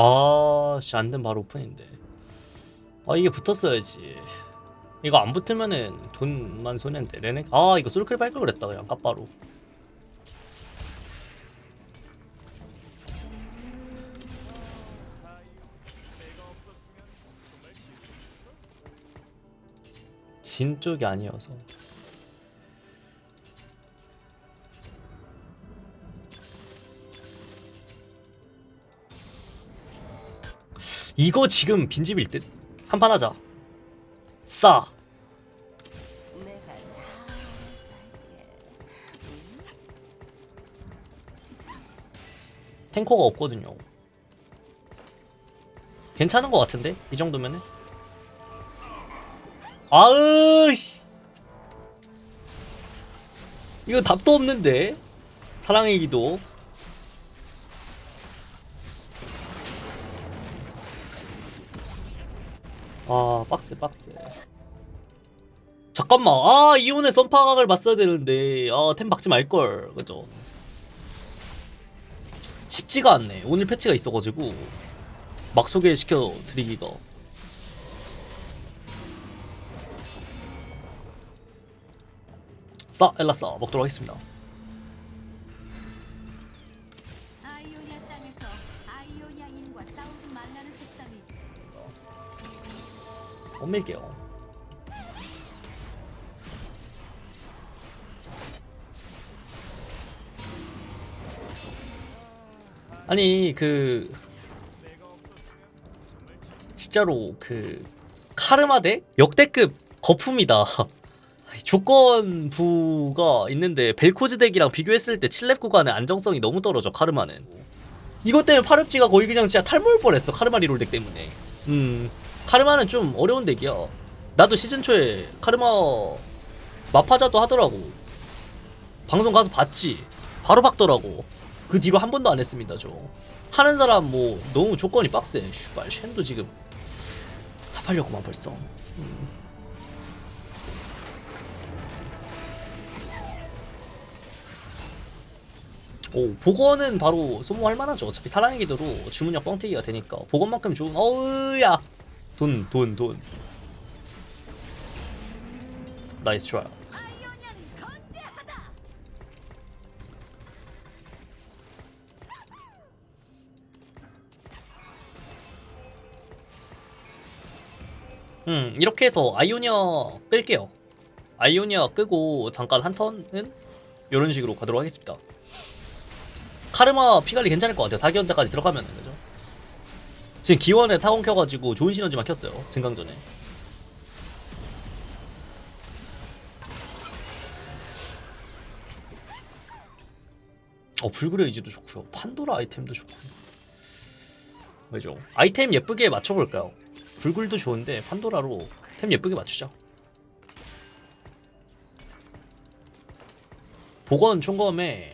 아, 씨, 안된 바로 오픈인데. 아, 이게 붙었어야지. 이거 안 붙으면은 돈만 손해인데. 레넥. 아, 이거 솔클 밟걸 그랬다. 그냥 까빠로. 진 쪽이 아니어서. 이거 지금 빈집일 듯. 한판 하자. 싸. 탱커가 없거든요. 괜찮은 것 같은데 이 정도면은. 아으 씨. 이거 답도 없는데. 사랑의 기도. 아 빡세 빡세. 잠깐만. 아 이혼의 썬파각을 봤어야 되는데. 아템 박지 말걸. 그죠? 쉽지가 않네. 오늘 패치가 있어가지고. 막 소개시켜 드리기가. 싸 엘라 싸. 먹도록 하겠습니다 못 밀게요. 아니 그 진짜로 그 카르마 덱 역대급 거품이다. 조건부가 있는데 벨코즈 덱이랑 비교했을 때 7렙 구간의 안정성이 너무 떨어져 카르마는. 이것 때문에 파릅지가 거의 그냥 진짜 탈모일 뻔했어 카르마 리롤 덱 때문에. 음 카르마는 좀 어려운 덱이야. 나도 시즌 초에 카르마 마파자도 하더라고. 방송 가서 봤지. 바로 박더라고. 그 뒤로 한 번도 안 했습니다 저. 하는 사람 뭐 너무 조건이 빡세. 슈발 쉔도 지금 다 팔렸구만 벌써. 음. 오 복원은 바로 소모할 만하죠. 어차피 사랑의 기도로 주문력 뻥튀기가 되니까. 복원만큼 좋은 어우야 돈 돈 돈. 나이스 건재하다. 음 이렇게 해서 아이오니아 끌게요. 아이오니아 끄고 잠깐 한 턴은 이런 식으로 가도록 하겠습니다. 카르마 피관리 괜찮을 것 같아요. 4기원자까지 들어가면은 지금 기원에 타곤 켜가지고 좋은 시너지만 켰어요 증강전에 어 불그레이즈도 좋고요 판도라 아이템도 좋고 왜죠 아이템 예쁘게 맞춰볼까요 불굴도 좋은데 판도라로 템 예쁘게 맞추자. 복원 총검에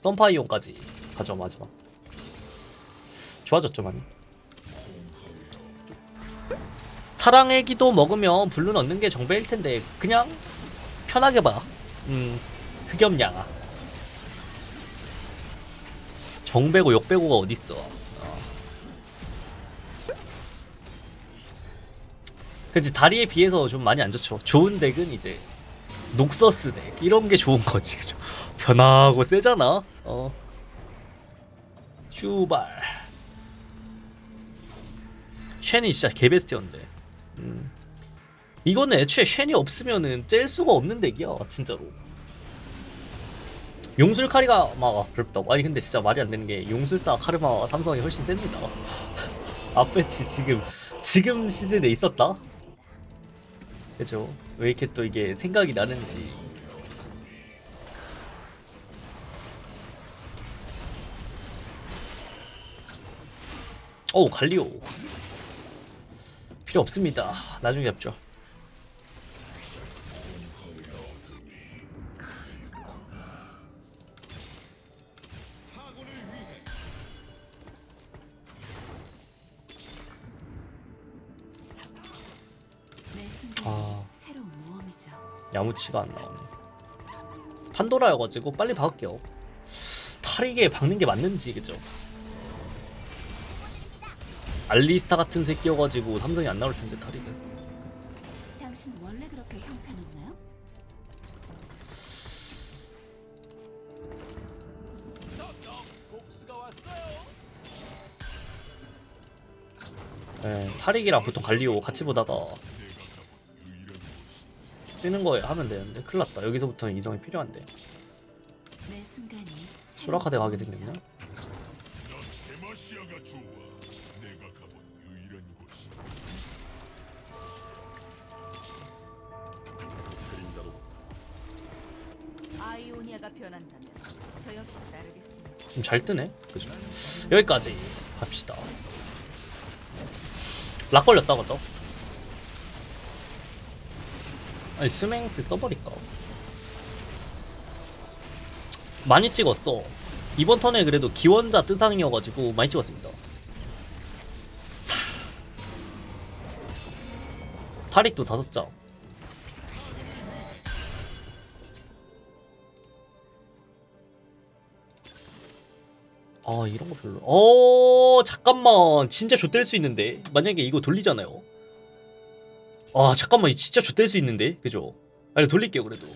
썬파이온까지 가져 마지막. 좋아졌죠 많이. 사랑의 기도 먹으면 블루 넣는 게 정배일 텐데 그냥 편하게 봐. 음 흑염양아. 정배고 역배고가 어딨어. 그치 다리에 비해서 좀 많이 안 좋죠. 좋은 덱은 이제 녹서스 덱 이런 게 좋은 거지, 그죠? 변하고 세잖아. 어. 슈발. 쉔이 진짜 개베스트였는데. 음. 이거는 애초에 쉔이 없으면은 짤 수가 없는 덱이야, 진짜로. 용술 카리가 막 어렵다고. 아니 근데 진짜 말이 안 되는 게 용술사 카르마 삼성이 훨씬 셉니다. 앞배치 지금 지금 시즌에 있었다. 그죠? 왜 이렇게 또 이게 생각이 나는지. 오 갈리오 필요 없습니다. 나중에 잡죠. 아. 야무치가 안 나오네. 판도라여가지고 빨리 박을게요. 탈이게 박는 게 맞는지 그죠? 알리스타 같은 새끼여가지고 삼성이 안 나올 텐데 타릭은 당신 원래 그렇게 형편없나요? 예, 타릭이랑 보통 갈리오 같이 보다가 뜨는 거에 하면 되는데 큰일 났다 여기서부터는 이성이 필요한데 순간이 소라카드 가게 생겼나? 내가 가본 유일한 곳이. 그림자로. 아이오니아가 변한다면 저 역시 따르겠습니다. 좀 잘 뜨네. 그죠? 여기까지 갑시다. 락 걸렸다 그죠? 아니 스맹스 써버릴까? 많이 찍었어. 이번 턴에 그래도 기원자 뜨상이어가지고 많이 찍었습니다 타릭도 다섯 장 아 이런 거 별로. 어 잠깐만 진짜 좆될 수 있는데 만약에 이거 돌리잖아요. 아 잠깐만 진짜 좆될 수 있는데 그죠? 아니 돌릴게요 그래도.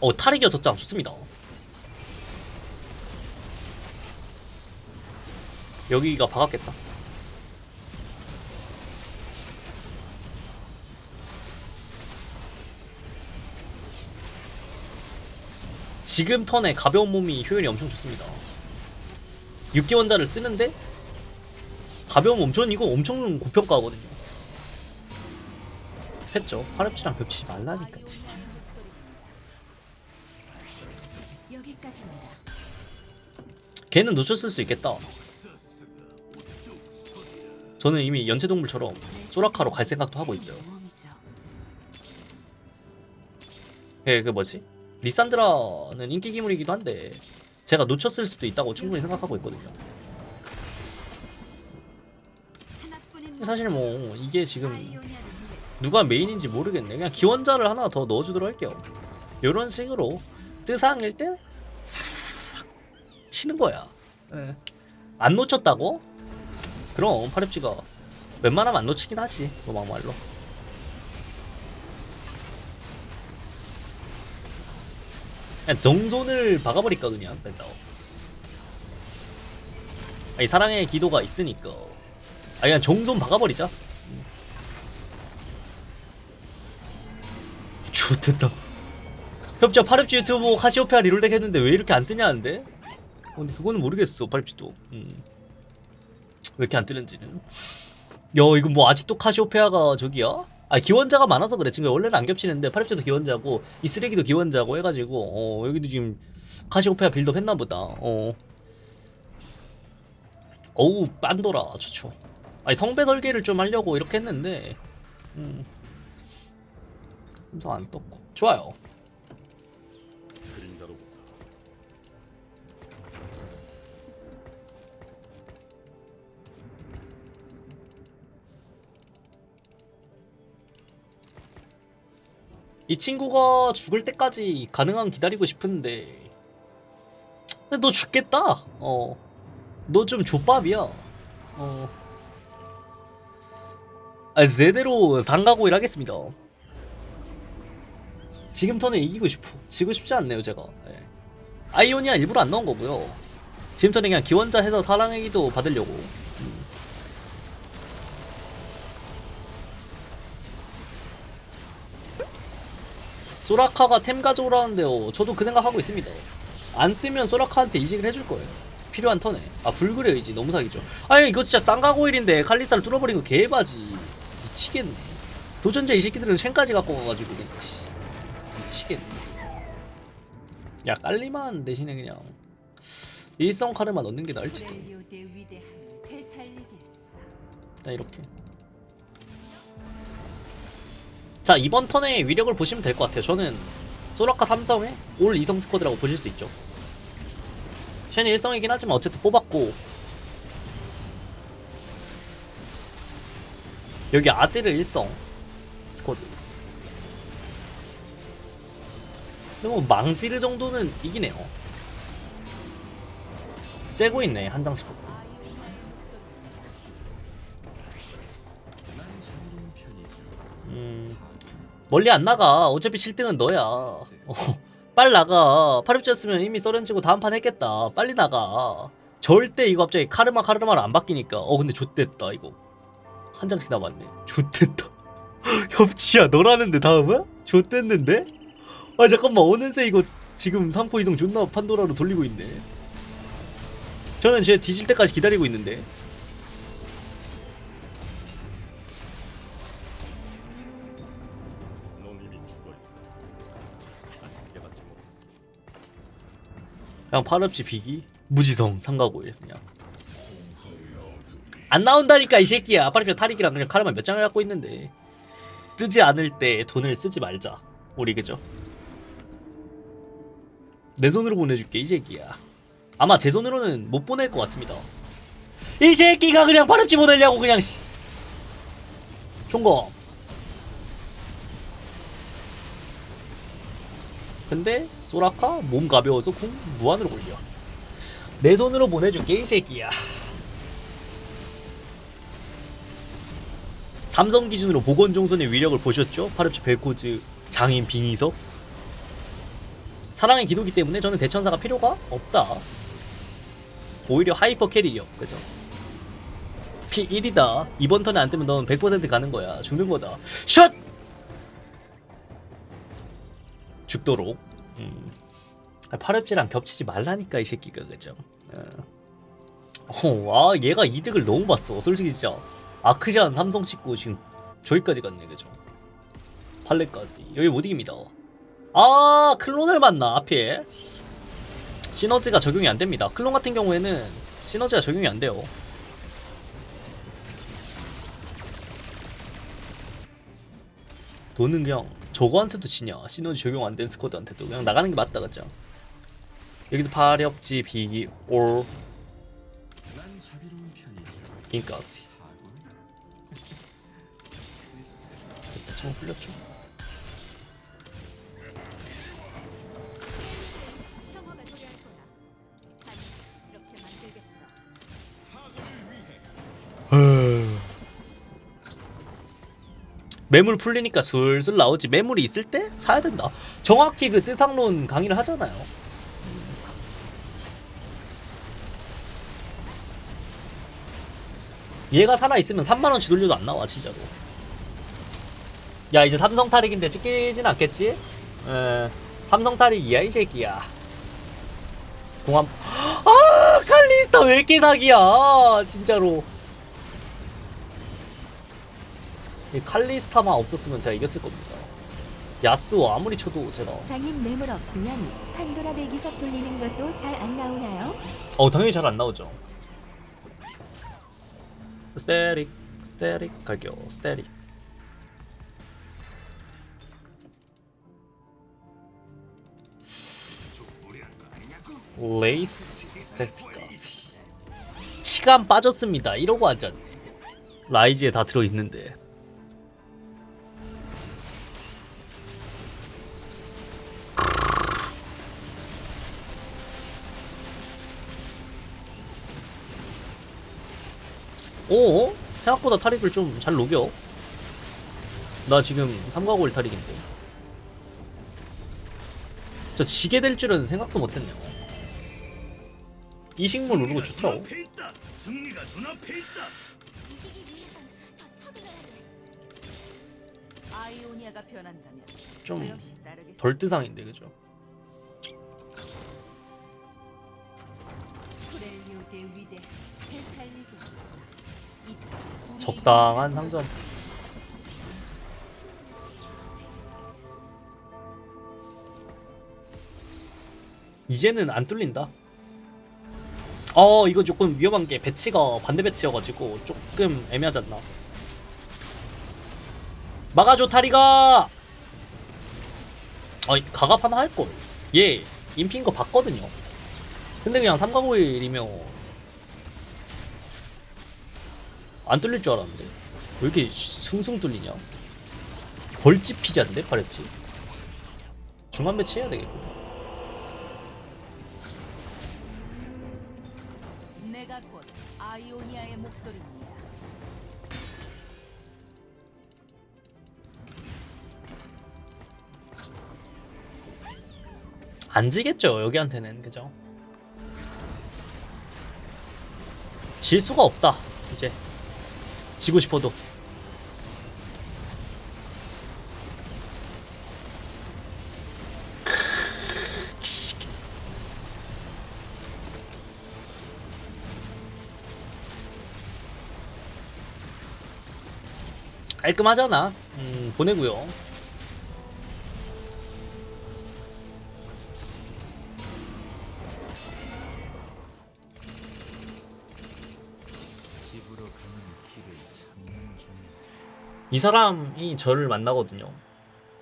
어 타릭이 여섯 장 좋습니다. 여기가 박았겠다. 지금 턴에 가벼운 몸이 효율이 엄청 좋습니다. 6기원자를 쓰는데 가벼운 몸, 전 이거 엄청 고평가하거든요. 했죠. 파랩치랑 겹치지 말라니까. 여기까지입니다. 걔는 놓쳤을 수 있겠다. 저는 이미 연체동물처럼 소라카로 갈 생각도 하고 있어요. 예, 그 뭐지? 리산드라는 인기 기물이기도 한데 제가 놓쳤을 수도 있다고 충분히 생각하고 있거든요. 사실 뭐 이게 지금 누가 메인인지 모르겠네. 그냥 기원자를 하나 더 넣어주도록 할게요. 이런 식으로 뜨상일 때 치는 거야. 예. 안 놓쳤다고? 그럼 파랩지가 웬만하면 안 놓치긴 하지. 뭐 막말로. 그냥 정손을 박아버릴까 그냥 그래서. 아니 사랑의 기도가 있으니까. 아니 그냥 정손 박아버리자. 좋됐다. 협자 파랩지 유튜브 카시오페아 리롤덱 했는데 왜 이렇게 안 뜨냐는데? 어, 근데 그거는 모르겠어 파랩지도. 음. 왜 이렇게 안 뜨는지는. 야 이거 뭐 아직도 카시오페아가 저기야? 아 기원자가 많아서 그래. 지금 원래는 안 겹치는데 파랩지도 기원자고 이 쓰레기도 기원자고 해가지고 어 여기도 지금 카시오페아 빌드업 했나 보다. 어. 어우 빤도라 좋죠. 아니 성배 설계를 좀 하려고 이렇게 했는데 음. 삼성 안 떴고 좋아요 이 친구가 죽을 때까지 가능한 기다리고 싶은데. 너 죽겠다. 어 너 좀 족밥이야. 어. 아, 제대로 상가고 일 하겠습니다. 지금 턴에 이기고 싶어 지고 싶지 않네요 제가. 예. 아이오니아 일부러 안 넣은 거고요. 지금 턴에 그냥 기원자 해서 사랑의 기도 받으려고 소라카가 템 가져오라는데요. 저도 그 생각하고 있습니다. 안 뜨면 소라카한테 이직을 해줄 거예요. 필요한 턴에. 아, 불그레 의지 너무 사기죠. 아니, 이거 진짜 쌍가고일인데 칼리스타를 뚫어버린 거 개바지. 미치겠네. 도전자 이 새끼들은 쉔까지 갖고 가가지고 그냥, 씨. 미치겠네. 야, 깔리만 대신에 그냥 일성 카르마 넣는 게 나을지도. 자, 이렇게. 자, 이번 턴에 위력을 보시면 될 것 같아요. 저는 소라카 삼성의 올 2성 스쿼드라고 보실 수 있죠. 쉔이 1성이긴 하지만 어쨌든 뽑았고 여기 아지르 1성 스쿼드 근데 뭐 망지르 정도는 이기네요. 째고 있네 한 장씩. 멀리 안 나가. 어차피 7등은 너야. 어, 빨리 나가. 파립지였으면 이미 써렌지고 다음 판 했겠다. 빨리 나가. 절대 이거 갑자기 카르마 카르마를 안 바뀌니까. 어 근데 좆됐다 이거. 한 장씩 남았네. 좆됐다. 협치야 너라는데 다음은? 좆됐는데? 아 잠깐만 어느새 이거 지금 3포 이성 존나 판도라로 돌리고 있네. 저는 쟤 뒤질 때까지 기다리고 있는데. 그냥 팔업지 비기? 무지성 삼가고일 그냥. 안 나온다니까 이 새끼야. 파리표 탈익이랑 그냥 카르마 몇 장을 갖고 있는데. 뜨지 않을 때 돈을 쓰지 말자. 우리 그죠? 내 손으로 보내줄게 이 새끼야. 아마 제 손으로는 못 보낼 것 같습니다. 이 새끼가 그냥 파렵지 보내려고 그냥 씨. 총검. 근데 소라카? 몸 가벼워서 궁 무한으로 올려. 내 손으로 보내줄게 이 새끼야. 삼성 기준으로 보건종선의 위력을 보셨죠? 파르치 벨코즈 장인 빙의석? 사랑의 기도기 때문에 저는 대천사가 필요가 없다. 오히려 하이퍼 캐리어 그죠? 피 1이다. 이번 턴에 안 뜨면 넌 100% 가는 거야. 죽는 거다. 샷! 죽도록 음. 아, 파렵지랑 겹치지 말라니까 이 새끼가 그죠? 어. 어, 아 얘가 이득을 너무 봤어 솔직히 진짜. 아크ዣ한 삼성 찍고 지금 저기까지 갔네 그죠? 팔레까지. 여기 못 이깁니다. 아 클론을 만나 앞에? 시너지가 적용이 안 됩니다. 클론 같은 경우에는 시너지가 적용이 안 돼요. 돈은 그냥 저거한테도 지냐? 시너지 적용 안 된 스쿼드한테도. 그냥 나가는 게 맞다 그죠 여기서 파렵지 비기 올. 인까지 하고 참 풀렸죠 매물 풀리니까 술술 나오지. 매물이 있을 때 사야 된다. 정확히 그 뜨상론 강의를 하잖아요. 얘가 살아있으면 3만원치 돌려도 안 나와 진짜로. 야 이제 삼성 탈익인데 찍히진 않겠지? 에 삼성 탈익이야 이 새끼야. 공함. 아 칼리스타 왜 이렇게 사기야 진짜로 이 칼리스타만 없었으면 제가 이겼을 겁니다. 야스오 아무리 쳐도 제가 장인 매물 없으면 판도라 대기석 돌리는 것도 잘 안 나오나요? 어 당연히 잘 안 나오죠. 스테릭 스테릭 갈게요. 스테릭. 레이스 스태틱까지 시간 빠졌습니다. 이러고 앉았네. 라이즈에 다 들어 있는데. 오 생각보다 탈익을 좀 잘 녹여. 나 지금 삼가골 탈익인데. 저 지게 될 줄은 생각도 못했네요. 이 식물 누르고 좋더라고. 좀. 덜 뜨상인데 그죠? 적당한 상점. 이제는 안 뚫린다. 어 이거 조금 위험한 게 배치가 반대 배치여가지고 조금 애매하지 않나. 막아줘 타리가. 어 가갑 하나 할 걸. 얘 인피인 거 봤거든요. 근데 그냥 3가고일이면 안 뚫릴 줄 알았는데 왜 이렇게 숭숭 뚫리냐? 벌집 피자인데 파랬지? 중간 배치 해야 되겠고 내가 곧 아이오니아의 목소리입니다. 안 지겠죠 여기한테는 그죠 질 수가 없다 이제 지고 싶어도. 깔끔하잖아. 음 보내고요 이 사람이 저를 만나거든요.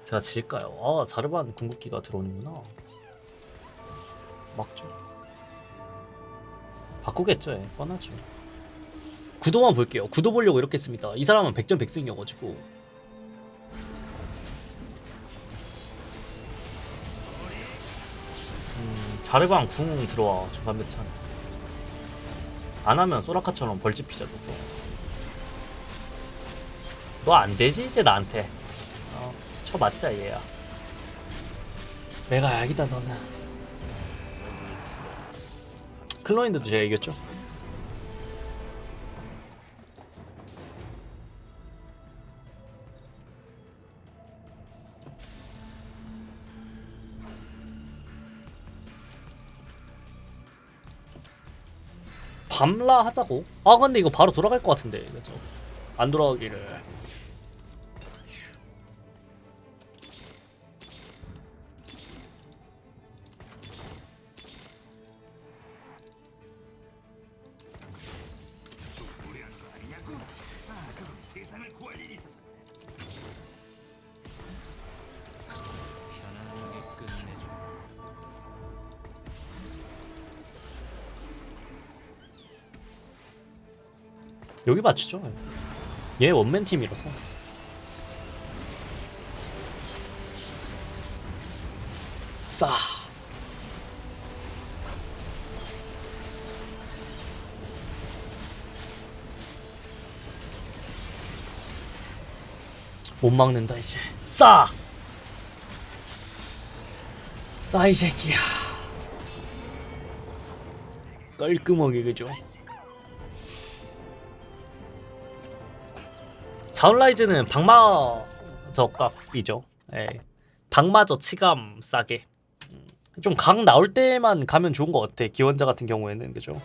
제가 질까요? 아, 자르반 궁극기가 들어오는구나. 막죠. 바꾸겠죠, 예. 뻔하죠. 구도만 볼게요. 구도 보려고 이렇게 했습니다. 이 사람은 100점 100승이어가지고. 음, 자르반 궁 들어와, 중간 배찬. 안 하면 소라카처럼 벌집 피자 돼서. 너 안 되지 이제 나한테. 어, 쳐맞자 얘야. 내가 약이다 너는. 클로인데도 제가 이겼죠? 밤라 하자고? 아 근데 이거 바로 돌아갈 것 같은데 그죠? 안 돌아가기를 여기 맞추죠. 얘 원맨 팀이라서. 싸. 못 막는다 이제. 싸. 싸이 새끼야. 깔끔하게 그죠? 자운라이즈는 방마저 값이죠. 예. 방마저 치감 싸게. 음, 좀각 나올 때만 가면 좋은 것 같아. 기원자 같은 경우에는 그죠.